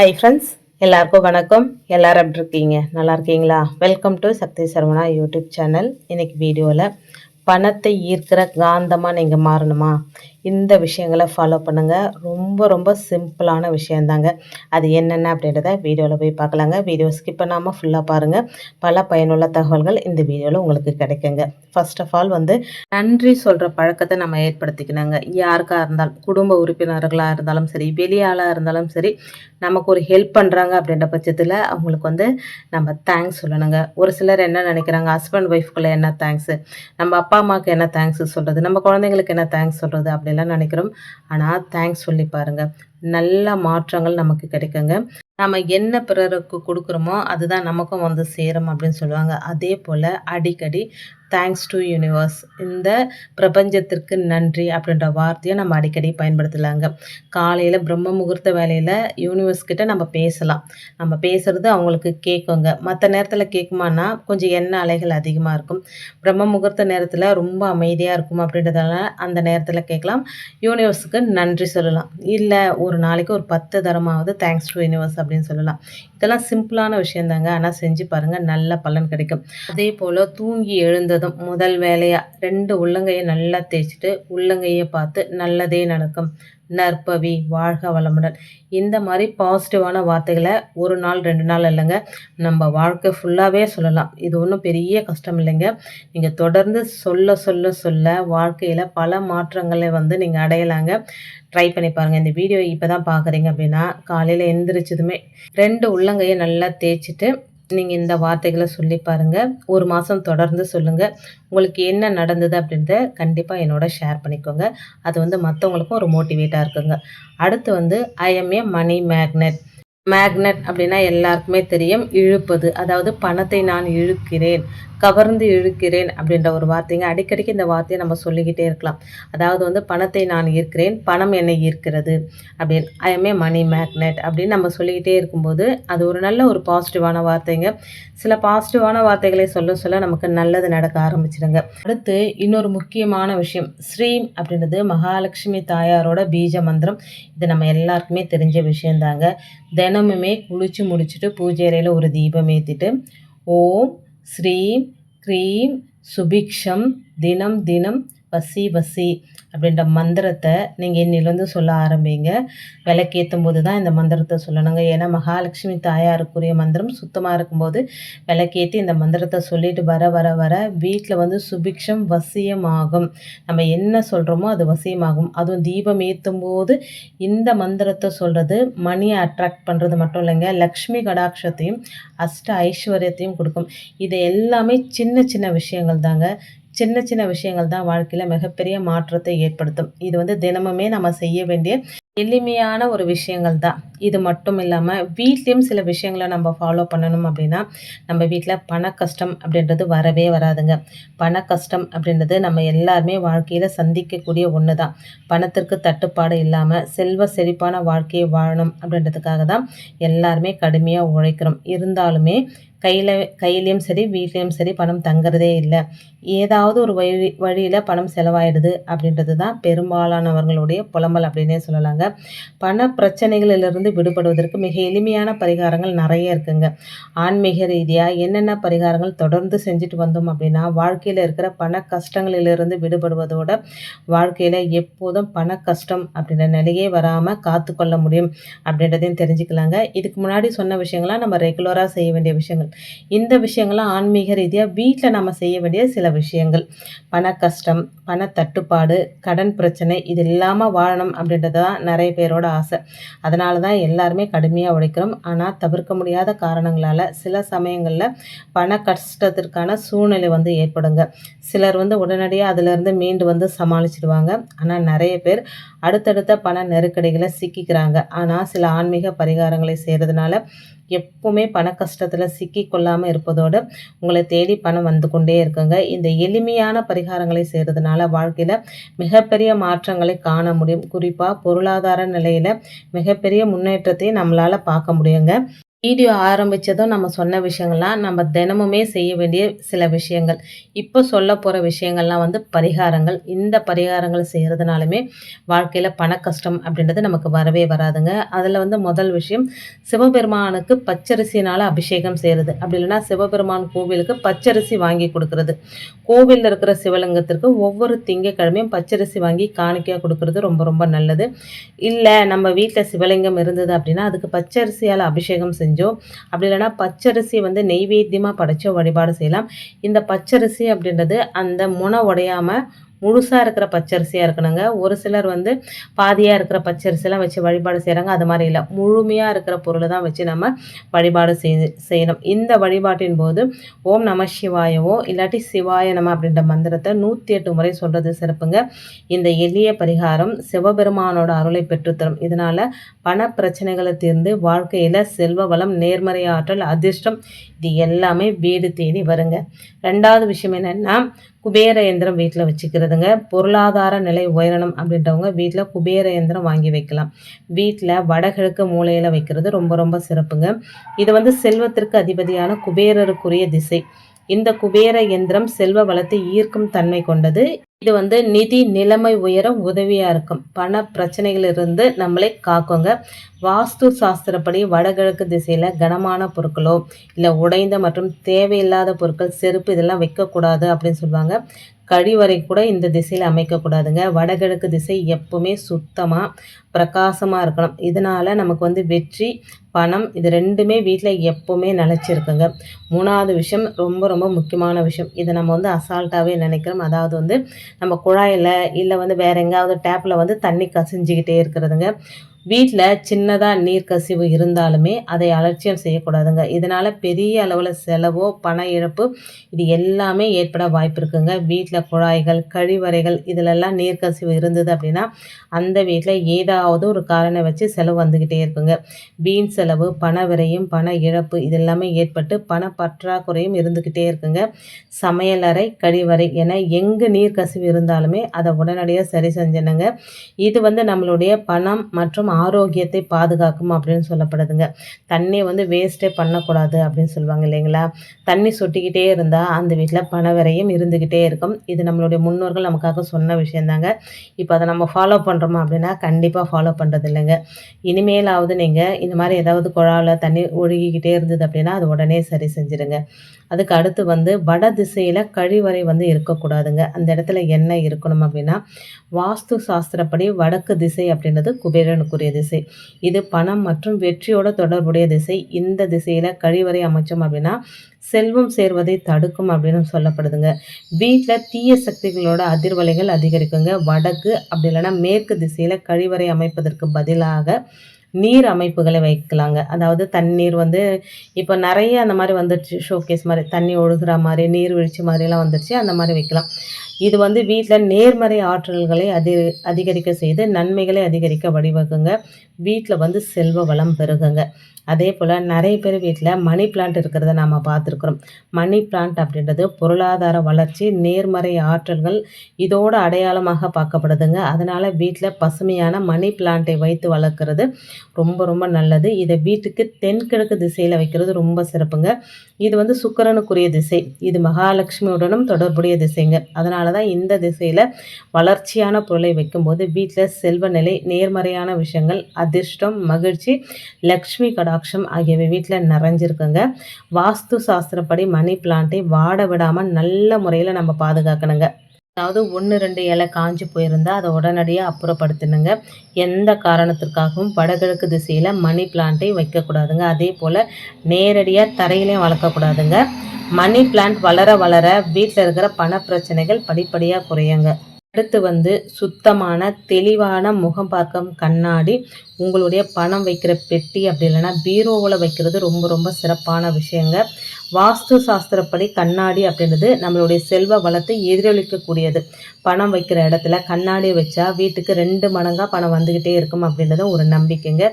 Hi friends எல்லாருக்கும் வணக்கம். எல்லாரும் எப்படி இருக்கீங்க? நல்லா இருக்கீங்களா? Welcome to Sakthi Saravana YouTube channel. இன்னைக்கு வீடியோவில் பணத்தை ஈர்க்கிற காந்தமாக நீங்கள் மாறணுமா? இந்த விஷயங்களை ஃபாலோ பண்ணுங்கள் ரொம்ப ரொம்ப சிம்பிளான விஷயந்தாங்க. அது என்னென்ன அப்படின்றத வீடியோவில் போய் பார்க்கலாங்க. வீடியோ ஸ்கிப் பண்ணாமல் ஃபுல்லாக பாருங்கள் பல பயனுள்ள தகவல்கள் இந்த வீடியோவில் உங்களுக்கு கிடைக்குங்க. ஃபர்ஸ்ட் ஆஃப் ஆல் வந்து நன்றி சொல்கிற பழக்கத்தை நம்ம ஏற்படுத்திக்கணுங்க. யாருக்காக இருந்தாலும் குடும்ப உறுப்பினர்களாக இருந்தாலும் சரி வெளியாளாக இருந்தாலும் சரி நமக்கு ஒரு ஹெல்ப் பண்ணுறாங்க அப்படின்ற பட்சத்தில் அவங்களுக்கு வந்து நம்ம தேங்க்ஸ் சொல்லணுங்க. ஒரு சிலர் என்ன நினைக்கிறாங்க ஹஸ்பண்ட் ஒய்ஃப்குள்ளே என்ன தேங்க்ஸு நம்ம அப்பா அம்மாவுக்கு என்ன தேங்க்ஸ் சொல்கிறது நம்ம குழந்தைங்களுக்கு என்ன தேங்க்ஸ் சொல்கிறது அப்படிலாம் நினைக்கிறோம். ஆனால் தேங்க்ஸ் சொல்லி பாருங்கள் நல்ல மாற்றங்கள் நமக்கு கிடைக்குங்க. நம்ம என்ன பிறருக்கு கொடுக்குறோமோ அதுதான் நமக்கும் வந்து சேரும் அப்படின்னு சொல்லுவாங்க. அதே போல் அடிக்கடி தேங்க்ஸ் டு யூனிவர்ஸ் இந்த பிரபஞ்சத்திற்கு நன்றி அப்படின்ற வார்த்தையை நம்ம அடிக்கடி பயன்படுத்தலாங்க. காலையில் பிரம்ம முகூர்த்த வேலையில் யூனிவர்ஸ் கிட்ட நம்ம பேசலாம். நம்ம பேசுகிறது அவங்களுக்கு கேட்குங்க மற்ற நேரத்தில் கேட்குமானா கொஞ்சம் எண்ணெய் அலைகள் அதிகமாக இருக்கும். பிரம்ம முகூர்த்த நேரத்தில் ரொம்ப அமைதியாக இருக்கும் அப்படின்றதால அந்த நேரத்தில் கேட்கலாம். யூனிவர்ஸுக்கு நன்றி சொல்லலாம். இல்லை ஒரு நாளைக்கு ஒரு பத்து தரமாவது தேங்க்ஸ் டு யூனிவர்ஸ் அப்படின்னு சொல்லலாம். இதெல்லாம் சிம்பிளான விஷயந்தாங்க ஆனால் செஞ்சு பாருங்கள் நல்ல பலன் கிடைக்கும். அதே போல் தூங்கி எழுந்ததும் முதல் வேலையாக ரெண்டு உள்ளங்கையை நல்லா தேய்ச்சிட்டு உள்ளங்கையை பார்த்து நல்லதே நடக்கும். நற்பவி வாழ்க வளமுடன். இந்த மாதிரி பாசிட்டிவான வார்த்தைகளை ஒரு நாள் ரெண்டு நாள் இல்லைங்க. நம்ம வாழ்க்கை ஃபுல்லாகவே சொல்லலாம். இது ஒன்றும் பெரிய கஷ்டம் இல்லைங்க. நீங்கள் தொடர்ந்து சொல்ல சொல்ல சொல்ல வாழ்க்கையில் பல மாற்றங்களை வந்து நீங்கள் அடையலாங்க. ட்ரை பண்ணி பாருங்கள் இந்த வீடியோ இப்போ தான் பார்க்குறீங்க அப்படின்னா காலையில் எந்திரிச்சதுமே ரெண்டு உள்ளங்கையை நல்லா தேய்ச்சிட்டு நீங்கள் இந்த வார்த்தைகளை சொல்லி பாருங்கள் ஒரு மாதம் தொடர்ந்து சொல்லுங்கள் உங்களுக்கு என்ன நடந்தது அப்படின்றத கண்டிப்பாக என்னோட ஷேர் பண்ணிக்கோங்க. அது வந்து மற்றவங்களுக்கும் ஒரு மோட்டிவேட்டாக இருக்குங்க. அடுத்து வந்து I am a money magnet magnet அப்படின்னா எல்லாருக்குமே தெரியும். இழுப்பது. அதாவது பணத்தை நான் இழுக்கிறேன். கவர்ந்து இழுக்கிறேன் அப்படின்ற ஒரு வார்த்தைங்க. அடிக்கடிக்கு இந்த வார்த்தையை நம்ம சொல்லிக்கிட்டே இருக்கலாம். அதாவது வந்து பணத்தை நான் ஈர்க்கிறேன் பணம் என்னை ஈர்க்கிறது அப்படின்னு. ஐ எம் ஏ மணி மேக்னெட் அப்படின்னு நம்ம சொல்லிக்கிட்டே இருக்கும்போது அது ஒரு நல்ல ஒரு பாசிட்டிவான வார்த்தைங்க. சில பாசிட்டிவான வார்த்தைகளை சொல்ல சொல்ல நமக்கு நல்லது நடக்க ஆரம்பிச்சிடுங்க அடுத்து இன்னொரு முக்கியமான விஷயம். ஸ்ரீம் அப்படின்றது மகாலட்சுமி தாயாரோட பீஜ மந்திரம். இது நம்ம எல்லாருக்குமே தெரிஞ்ச விஷயந்தாங்க. தினமுமே குளிச்சு முடிச்சுட்டு பூஜை அறையில் ஒரு தீபம் ஏற்றிட்டு ஓம் ஸ்ரீம் க்ரீம் சுபிக்ஷம் தினம் தினம் வசி வசி. அப்படின்ற மந்திரத்தை நீங்கள் இன்னிலேருந்து சொல்ல ஆரம்பிங்க. விளக்கேற்றும் போது தான் இந்த மந்திரத்தை சொல்லணுங்க. ஏன்னா மகாலட்சுமி தாயாருக்குரிய மந்திரம் சுத்தமாக இருக்கும்போது விளக்கேற்றி இந்த மந்திரத்தை சொல்லிட்டு வர வர வர வீட்டில் வந்து சுபிக்ஷம் வசியமாகும். நம்ம என்ன சொல்கிறோமோ அது வசியமாகும். அதுவும் தீபம் ஏற்றும் போது இந்த மந்திரத்தை சொல்கிறது மணியை அட்ராக்ட் பண்ணுறது மட்டும் இல்லைங்க. லக்ஷ்மி கடாட்சத்தையும் அஷ்ட ஐஸ்வர்யத்தையும் கொடுக்கும். இது எல்லாமே சின்ன சின்ன விஷயங்கள் தாங்க. சின்ன சின்ன விஷயங்கள் தான் வாழ்க்கையில் மிகப்பெரிய மாற்றத்தை ஏற்படுத்தும். இது வந்து தினமுமே நம்ம செய்ய வேண்டிய எளிமையான ஒரு விஷயங்கள் தான். இது மட்டும் இல்லாமல் வீட்லேயும் சில விஷயங்களை நம்ம ஃபாலோ பண்ணணும் அப்படின்னா நம்ம வீட்டில் பண கஷ்டம் அப்படின்றது வரவே வராதுங்க. பண கஷ்டம் அப்படின்றது நம்ம எல்லாருமே வாழ்க்கையில் சந்திக்கக்கூடிய ஒன்று தான் பணத்திற்கு தட்டுப்பாடு இல்லாமல் செல்வ செழிப்பான வாழ்க்கையை வாழணும் அப்படின்றதுக்காக தான் எல்லாருமே கடுமையாக உழைக்கிறோம். இருந்தாலுமே கையில் கையிலையும் சரி வீட்லேயும் சரி பணம் தங்குறதே இல்லை. ஏதாவது ஒரு வழி வழியில் பணம் செலவாயிடுது அப்படின்றது தான் பெரும்பாலானவர்களுடைய புலம்பல் அப்படின்னே சொல்லலாங்க. பண பிரச்சனைகளிலிருந்து விடுபடுவதற்கு மிக எளிமையான பரிகாரங்கள் நிறைய இருக்குங்க. ஆன்மீக ரீதியாக என்னென்ன பரிகாரங்கள் தொடர்ந்து செஞ்சுட்டு வந்தோம் அப்படின்னா வாழ்க்கையில் இருக்கிற பண கஷ்டங்களிலிருந்து விடுபடுவதோட வாழ்க்கையில் எப்போதும் பண கஷ்டம் அப்படின்ற நிலையே வராமல் காத்துக்கொள்ள முடியும் அப்படின்றதையும் தெரிஞ்சுக்கலாங்க. இதுக்கு முன்னாடி சொன்ன விஷயங்கள்லாம் நம்ம ரெகுலராக செய்ய வேண்டிய விஷயங்கள். இந்த விஷயங்கள்லாம் ஆன்மீக ரீதியாக வீட்டில் நம்ம செய்ய வேண்டிய சில விஷயங்கள். பண கஷ்டம் பண தட்டுப்பாடு கடன் பிரச்சனை இது இல்லாமல் வாழணும் அப்படின்றத தான் நிறைய பேரோட ஆசை. அதனால தான் எல்லாருமே கடுமையாக உழைக்கிறோம். ஆனால் தவிர்க்க முடியாத காரணங்களால் சில சமயங்களில் பண கஷ்டத்திற்கான சூழ்நிலை வந்து ஏற்படுங்க. சிலர் வந்து உடனடியாக அதிலிருந்து மீண்டு வந்து சமாளிச்சிடுவாங்க. ஆனால் நிறைய பேர் அடுத்தடுத்த பண நெருக்கடிகளை சிக்கிக்கிறாங்க. ஆனால் சில ஆன்மீக பரிகாரங்களை செய்கிறதுனால எப்பவுமே பண கஷ்டத்தில் சிக்கி கொள்ளாமல் இருப்பதோடு உங்களை தேடி பணம் வந்து கொண்டே இருக்குங்க. இந்த எளிமையான பரிகாரங்களை செய்கிறதுனால வாழ்க்கையில் மிகப்பெரிய மாற்றங்களை காண முடியும். குறிப்பாக பொருளாதார நிலையில் மிகப்பெரிய முன்னேற்றத்தை நம்மளால் பார்க்க முடியுங்க. வீடியோ ஆரம்பித்ததும் நம்ம சொன்ன விஷயங்கள்லாம் நம்ம தினமுமே செய்ய வேண்டிய சில விஷயங்கள். இப்போ சொல்ல போகிற விஷயங்கள்லாம் வந்து பரிகாரங்கள். இந்த பரிகாரங்கள் செய்கிறதுனாலுமே வாழ்க்கையில் பண கஷ்டம் அப்படின்றது நமக்கு வரவே வராதுங்க. அதில் வந்து முதல் விஷயம் சிவபெருமானுக்கு பச்சரிசினால் அபிஷேகம் செய்கிறது அப்படி இல்லைன்னா சிவபெருமான் கோவிலுக்கு பச்சரிசி வாங்கி கொடுக்கறது. கோவிலில் இருக்கிற சிவலிங்கத்திற்கு ஒவ்வொரு திங்கக்கிழமையும் பச்சரிசி வாங்கி காணிக்கையாக கொடுக்கறது ரொம்ப ரொம்ப நல்லது. இல்லை நம்ம வீட்டில் சிவலிங்கம் இருந்தது அப்படின்னா அதுக்கு பச்சரிசியால் அபிஷேகம் செஞ்சு செஞ்சோ அப்படி இல்லைனா பச்சரிசி வந்து நெய்வேத்தியமாக படைச்சோ வழிபாடு செய்யலாம். இந்த பச்சரிசி அப்படின்றது அந்த முனை உடையாமல் முழுசாக இருக்கிற பச்சரிசியாக இருக்கணுங்க. ஒரு சிலர் வந்து பாதியாக இருக்கிற பச்சரிசிலாம் வச்சு வழிபாடு செய்கிறாங்க அது மாதிரி இல்லை. முழுமையாக இருக்கிற பொருளை தான் வச்சு நம்ம வழிபாடு செய் செய்யணும். இந்த வழிபாட்டின் போது ஓம் நம சிவாயவோ இல்லாட்டி சிவாய நம அப்படின்ற மந்திரத்தை நூற்றி எட்டு முறை சொல்கிறது சிறப்புங்க. இந்த எளிய பரிகாரம் சிவபெருமானோட அருளை பெற்றுத்தரும். இதனால் பண பிரச்சனைகளை தீர்ந்து வாழ்க்கையில் செல்வ வளம் நேர்மறை ஆற்றல் அதிர்ஷ்டம் இது எல்லாமே வீடு தேடி வருங்க. ரெண்டாவது விஷயம் என்னென்னா குபேர இயந்திரம் வீட்டில் வச்சுக்கிறது. வச்சுக்கிறதுங்க பொருளாதார நிலை உயரணும் அப்படின்றவங்க வீட்டில் குபேர இயந்திரம் வாங்கி வைக்கலாம். வீட்டில் வடகிழக்கு மூலையில் வைக்கிறது ரொம்ப ரொம்ப சிறப்புங்க. இது வந்து செல்வத்திற்கு அதிபதியான குபேரருக்குரிய திசை. இந்த குபேர இயந்திரம் செல்வ வளத்தை ஈர்க்கும் தன்மை கொண்டது. இது வந்து நிதி நிலைமை உயர உதவியாக இருக்கும். பண பிரச்சனைகளிலிருந்து நம்மளை காக்குங்க. வாஸ்து சாஸ்திரப்படி வடகிழக்கு திசையில் கனமான பொருட்களோ இல்லை உடைந்த மற்றும் தேவையில்லாத பொருட்கள் செருப்பு இதெல்லாம் வைக்கக்கூடாது அப்படின்னு சொல்லுவாங்க. கழிவறை கூட இந்த திசையில் அமைக்கக்கூடாதுங்க. வடகிழக்கு திசை எப்பவுமே சுத்தமாக பிரகாசமாக இருக்கணும். இதனால் நமக்கு வந்து வெற்றி பணம் இது ரெண்டுமே வீட்டில் எப்போவுமே நிலச்சிருக்குங்க. மூணாவது விஷயம் ரொம்ப ரொம்ப முக்கியமான விஷயம். இதை நம்ம வந்து அசால்ட்டாகவே நினைக்கிறோம். அதாவது வந்து நம்ம குழாயில் இல்லை வந்து வேறு எங்கேயாவது டேப்பில் வந்து தண்ணி கசிஞ்சிக்கிட்டே இருக்கிறதுங்க. வீட்டில் சின்னதாக நீர் கசிவு இருந்தாலுமே அதை அலட்சியம் செய்யக்கூடாதுங்க. இதனால் பெரிய அளவில் செலவோ பண இழப்பு இது எல்லாமே ஏற்பட வாய்ப்பு இருக்குங்க வீட்டில் குழாய்கள் கழிவறைகள் இதிலெல்லாம் நீர் கசிவு இருந்தது அப்படின்னா அந்த வீட்டில் ஏதாவது ஒரு காரணம் வச்சு செலவு வந்துக்கிட்டே இருக்குங்க. வீண் செலவு பண விரையும் பண இழப்பு இதெல்லாமே ஏற்பட்டு பண பற்றாக்குறையும் இருந்துக்கிட்டே இருக்குங்க. சமையலறை கழிவறை என எங்கு நீர் கசிவு இருந்தாலுமே அதை உடனடியாக சரி செஞ்சணுங்க. இது வந்து நம்மளுடைய பணம் மற்றும் ஆரோக்கியத்தை பாதுகாக்கும் அப்படின்னு சொல்லப்படுதுங்க. தண்ணி வந்து வேஸ்ட்டே பண்ணக்கூடாது அப்படின்னு சொல்லுவாங்க இல்லைங்களா? தண்ணி சொட்டிக்கிட்டே இருந்தால் அந்த வீட்டில் பணவரையும் இருந்துக்கிட்டே இருக்கும். இது நம்மளுடைய முன்னோர்கள் நமக்காக சொன்ன விஷயந்தாங்க. இப்போ அதை நம்ம ஃபாலோ பண்ணுறோமா அப்படின்னா கண்டிப்பாக ஃபாலோ பண்ணுறது இல்லைங்க. இனிமேலாவது நீங்கள் இந்த மாதிரி ஏதாவது குழாவில் தண்ணி ஒழுகிக்கிட்டே இருந்தது அப்படின்னா அது உடனே சரி செஞ்சுடுங்க அதுக்கு அடுத்து வந்து வட திசையில் கழிவறை வந்து இருக்கக்கூடாதுங்க. அந்த இடத்துல என்ன இருக்கணும் அப்படின்னா வாஸ்து சாஸ்திரப்படி வடக்கு திசை அப்படின்றது குபேரனுக்கு குபேரனுக்குரிய திசை. இது பணம் மற்றும் வெற்றியோட தொடர்புடைய திசை. இந்த திசையில் கழிவறை அமைச்சோம் அப்படின்னா செல்வம் சேர்வதை தடுக்கும் அப்படின்னு சொல்லப்படுதுங்க. வீட்டில் தீய சக்திகளோட அதிர்வலைகள் அதிகரிக்குங்க. வடக்கு அப்படி இல்லைன்னா மேற்கு திசையில் கழிவறை அமைப்பதற்கு பதிலாக நீர் அமைப்புகளை வைக்கலாங்க. அதாவது தண்ணீர் வந்து இப்போ நிறைய அந்த மாதிரி வந்துடுச்சு ஷோகேஸ் மாதிரி தண்ணி ஒழுகிற மாதிரி நீர்வீழ்ச்சி மாதிரிலாம் வந்துடுச்சு அந்த மாதிரி வைக்கலாம். இது வந்து வீட்டில் நேர்மறை ஆற்றல்களை அதி அதிகரிக்க செய்து நன்மைகளை அதிகரிக்க வழிவகுங்க. வீட்டில் வந்து செல்வ வளம் பெருகுங்க. அதே போல் நிறைய பேர் வீட்டில் மணி பிளான்ட் இருக்கிறத நாம் பார்த்துருக்குறோம். மணி பிளான்ட் அப்படின்றது பொருளாதார வளர்ச்சி நேர்மறை ஆற்றல்கள் இதோட அடையாளமாக பார்க்கப்படுதுங்க. அதனால் வீட்டில் பசுமையான மணி பிளான்ட்டை வைத்து வளர்க்குறது ரொம்ப ரொம்ப நல்லது. இதை வீட்டுக்கு தென்கிழக்கு திசையில் வைக்கிறது ரொம்ப சிறப்புங்க. இது வந்து சுக்கரனுக்குரிய திசை. இது மகாலட்சுமியுடனும் தொடர்புடைய திசைங்க. அதனால தான் இந்த திசையில் வளர்ச்சியான பொருளை வைக்கும்போது வீட்டில் செல்வ நிலை நேர்மறையான விஷயங்கள் அதிர்ஷ்டம் மகிழ்ச்சி லக்ஷ்மி கடாட்சம் ஆகியவை வீட்டில் நிறைஞ்சிருக்குங்க. வாஸ்து சாஸ்திரப்படி மணி பிளான்ட்டை வாட விடாமல் நல்ல முறையில் நம்ம பாதுகாக்கணுங்க. அதாவது ஒன்று ரெண்டு இலை காஞ்சி போயிருந்தால் அதை உடனடியாக அப்புறப்படுத்தணுங்க. எந்த காரணத்திற்காகவும் வடகிழக்கு திசையில் மணி பிளான்ட்டை வைக்கக்கூடாதுங்க. அதே போல் நேரடியாக தரையிலையும் வளர்க்கக்கூடாதுங்க. மணி பிளான்ட் வளர வளர வீட்டில் இருக்கிற பண பிரச்சனைகள் படிப்படியாக குறையுங்க. அடுத்து வந்து சுத்தமான தெளிவான முகம் பார்க்கும் கண்ணாடி உங்களுடைய பணம் வைக்கிற பெட்டி அப்படி இல்லைன்னா பீரோவில் வைக்கிறது ரொம்ப ரொம்ப சிறப்பான விஷயங்க. வாஸ்து சாஸ்திரப்படி கண்ணாடி அப்படின்றது நம்மளுடைய செல்வ வளத்தை எதிரொலிக்கக்கூடியது. பணம் வைக்கிற இடத்துல கண்ணாடி வச்சா வீட்டுக்கு ரெண்டு மடங்காக பணம் வந்துக்கிட்டே இருக்கும் அப்படின்றது ஒரு நம்பிக்கைங்க.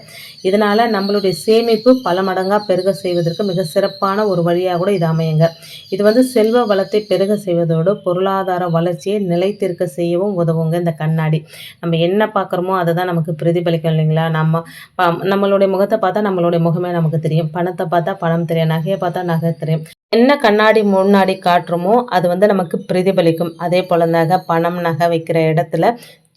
இதனால் நம்மளுடைய சேமிப்பு பல மடங்காக பெருக செய்வதற்கு மிக சிறப்பான ஒரு வழியாக கூட இது அமையுங்க. இது வந்து செல்வ வளத்தை பெருக செய்வதோடு பொருளாதார வளர்ச்சியை நிலைத்திருக்க செய்யவும் உதவுங்க இந்த கண்ணாடி. நம்ம என்ன பார்க்குறோமோ அதை தான் நமக்கு பிரதிபலிக்கும் இல்லைங்களா? நம்ம நம்மளுடைய முகத்தை பார்த்தா நம்மளுடைய முகமே நமக்கு தெரியும். பணத்தை பார்த்தா பணம் தெரியும். நகையை பார்த்தா நகை தெரியும். என்ன கண்ணாடி முன்னாடி காட்டுறோமோ அது வந்து நமக்கு பிரதிபலிக்கும். அதே போல் நகை பணம் நகை வைக்கிற இடத்துல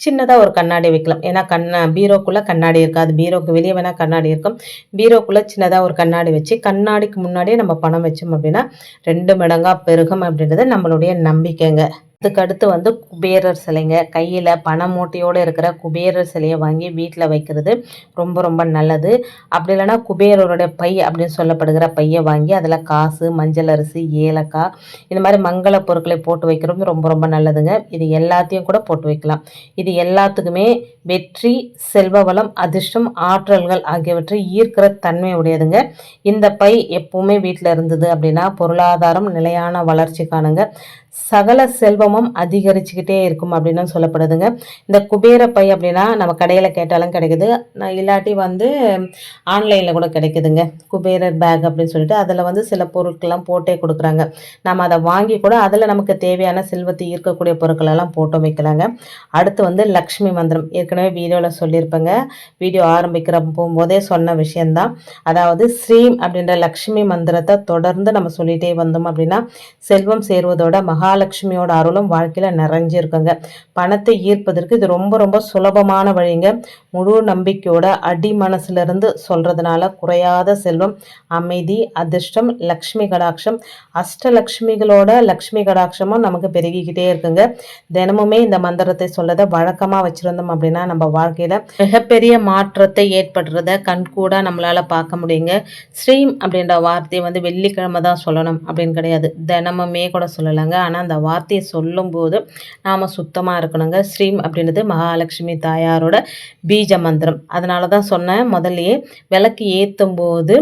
சின்னதாக ஒரு கண்ணாடி வைக்கலாம். ஏன்னா கண்ணா பீரோக்குள்ளே கண்ணாடி இருக்காது பீரோக்கு வெளியே வேணால் கண்ணாடி இருக்கும். பீரோக்குள்ளே சின்னதாக ஒரு கண்ணாடி வச்சு கண்ணாடிக்கு முன்னாடியே நம்ம பணம் வச்சோம் அப்படின்னா ரெண்டு மடங்காக பெருகும் அப்படின்றது நம்மளுடைய நம்பிக்கைங்க. அதுக்கடுத்து வந்து குபேரர் சிலைங்க. கையில் பண மூட்டையோடு இருக்கிற குபேரர் சிலையை வாங்கி வீட்டில் வைக்கிறது ரொம்ப ரொம்ப நல்லது. அப்படி இல்லைன்னா குபேரருடைய பை அப்படின்னு சொல்லப்படுகிற பையை வாங்கி அதில் காசு மஞ்சள் அரிசி ஏலக்காய் இந்த மாதிரி மங்கள பொருட்களை போட்டு வைக்கிறது ரொம்ப ரொம்ப நல்லதுங்க. இது எல்லாத்தையும் கூட போட்டு வைக்கலாம். இது எல்லாத்துக்குமே வெற்றி செல்வ வளம் அதிர்ஷ்டம் ஆற்றல்கள் ஆகியவற்றை ஈர்க்கிற தன்மை உடையதுங்க. இந்த பை எப்பவுமே வீட்டில் இருந்தது அப்படின்னா பொருளாதாரம் நிலையான வளர்ச்சி காணுங்க. சகல செல்வமும் அதிகரிச்சுக்கிட்டே இருக்கும் அப்படின்னு சொல்லப்படுதுங்க. இந்த குபேர பை அப்படின்னா நம்ம கடையில் கேட்டாலும் கிடைக்குது. நான் இல்லாட்டி வந்து ஆன்லைனில் கூட கிடைக்குதுங்க. குபேரர் பேக் அப்படின்னு சொல்லிட்டு அதில் வந்து சில பொருட்கள்லாம் போட்டே கொடுக்குறாங்க. நம்ம அதை வாங்கி கூட அதில் நமக்கு தேவையான செல்வத்தை ஈர்க்கக்கூடிய பொருட்களெல்லாம் போட்டோ வைக்கலாங்க. அடுத்து வந்து லக்ஷ்மி மந்திரம். ஏற்கனவே வீடியோவில் சொல்லியிருப்பேங்க. வீடியோ ஆரம்பிக்கிற போகும்போதே சொன்ன விஷயந்தான் அதாவது ஸ்ரீம் அப்படின்ற லக்ஷ்மி மந்திரத்தை தொடர்ந்து நம்ம சொல்லிகிட்டே வந்தோம் அப்படின்னா செல்வம் சேருவதோட மகாலட்சுமியோட அருளும் வாழ்க்கையில் நிறைஞ்சிருக்குங்க. பணத்தை ஈர்ப்பதற்கு இது ரொம்ப ரொம்ப சுலபமான வழிங்க. முழு நம்பிக்கையோட அடி மனசுலேருந்து சொல்கிறதுனால குறையாத செல்வம் அமைதி அதிர்ஷ்டம் லக்ஷ்மி கடாட்சம். அஷ்டலக்ஷ்மிகளோட லக்ஷ்மி கடாட்சமும் நமக்கு பெருகிக்கிட்டே இருக்குங்க. தினமுமே இந்த மந்திரத்தை சொல்லதை வழக்கமாக வச்சுருந்தோம் அப்படின்னா நம்ம வாழ்க்கையில் மிகப்பெரிய மாற்றத்தை ஏற்படுறத கண்கூடாக நம்மளால் பார்க்க முடியுங்க. ஸ்ரீம் அப்படின்ற வார்த்தையை வந்து வெள்ளிக்கிழமை தான் சொல்லணும் அப்படின்னு கிடையாது. தினமுமே கூட சொல்லலாங்க. ஆனால் அந்த வார்த்தையை சொல்லும்போது நாம் சுத்தமாக இருக்கணுங்க. ஸ்ரீம் அப்படின்றது மகாலட்சுமி தாயாரோட பீஜ மந்திரம். அதனால தான் சொன்னேன் முதல்லையே விளக்கு ஏற்றும் போது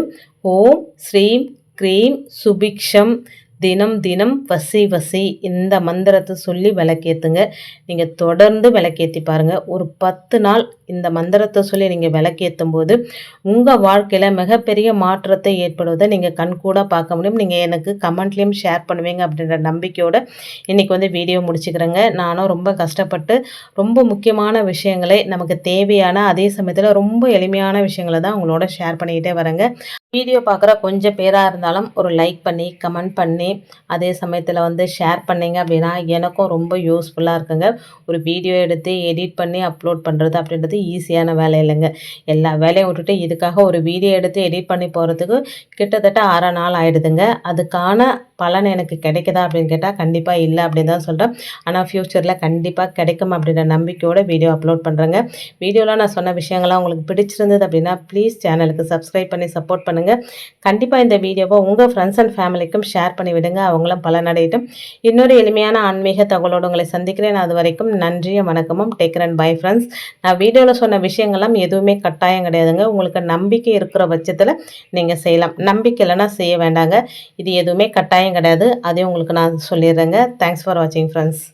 ஓம் ஸ்ரீம் க்ரீம் சுபிக்ஷம் தினம் தினம் வசி வசி இந்த மந்திரத்தை சொல்லி விளக்கேற்றுங்க நீங்கள் தொடர்ந்து விளக்கேற்றி பாருங்கள் ஒரு பத்து நாள் இந்த மந்திரத்தை சொல்லி நீங்கள் விளக்கேற்றும் போது உங்கள் வாழ்க்கையில் மிகப்பெரிய மாற்றத்தை ஏற்படுவதை நீங்கள் கண்கூட பார்க்க முடியும். நீங்கள் எனக்கு கமெண்ட்லேயும் ஷேர் பண்ணுவீங்க அப்படின்ற நம்பிக்கையோடு இன்றைக்கி வந்து வீடியோ முடிச்சுக்கிறேங்க. நானும் ரொம்ப கஷ்டப்பட்டு ரொம்ப முக்கியமான விஷயங்களை நமக்கு தேவையான அதே சமயத்தில் ரொம்ப எளிமையான விஷயங்களை தான் உங்களோட ஷேர் பண்ணிக்கிட்டே வரேங்க. வீடியோ பார்க்குற கொஞ்சம் பேராக இருந்தாலும் ஒரு லைக் பண்ணி கமெண்ட் பண்ணி அதே சமயத்தில் வந்து ஷேர் பண்ணிங்க அப்படின்னா எனக்கும் ரொம்ப யூஸ்ஃபுல்லாக இருக்குங்க. ஒரு வீடியோ எடுத்து எடிட் பண்ணி அப்லோட் பண்ணுறது அப்படின்றது ஈஸியான வேலை இல்லைங்க. எல்லா வேலையும் விட்டுட்டு இதுக்காக ஒரு வீடியோ எடுத்து எடிட் பண்ணி போகிறதுக்கு கிட்டத்தட்ட அரை நாள் ஆகிடுதுங்க அதுக்கான பலன் எனக்கு கிடைக்குதா அப்படின்னு கேட்டால் கண்டிப்பாக இல்லை அப்படின்னு தான் சொல்கிறேன் ஆனால் ஃப்யூச்சரில் கண்டிப்பாக கிடைக்கும் அப்படின்ற நம்பிக்கையோட வீடியோ அப்லோட் பண்ணுறேங்க வீடியோவில் நான் சொன்ன விஷயங்கள்லாம் உங்களுக்கு பிடிச்சிருந்தது அப்படின்னா ப்ளீஸ் சேனலுக்கு சப்ஸ்கிரைப் பண்ணி சப்போர்ட் பண்ணுங்கள் கண்டிப்பாக இந்த வீடியோவை உங்கள் ஃப்ரெண்ட்ஸ் அண்ட் ஃபேமிலிக்கும் ஷேர் பண்ணி விடுங்க. அவங்களும் பலனடையட்டும். இன்னொரு எளிமையான ஆன்மீக தகவலோடு உங்களை சந்திக்கிறேன். அது வரைக்கும் நன்றியும் வணக்கமும். டேக் அண்ட் பை ஃப்ரெண்ட்ஸ் நான் வீடியோவில் சொன்ன விஷயங்கள்லாம் எதுவுமே கட்டாயம் கிடையாதுங்க. உங்களுக்கு நம்பிக்கை இருக்கிற பட்சத்தில் நீங்கள் செய்யலாம். நம்பிக்கை இல்லைன்னா செய்ய வேண்டாங்க. இது எதுவுமே கட்டாயம் கிடையாது. அதையும் உங்களுக்கு நான் சொல்லிடுறேங்க. தேங்க்ஸ் ஃபார் வாட்சிங் ஃப்ரெண்ட்ஸ்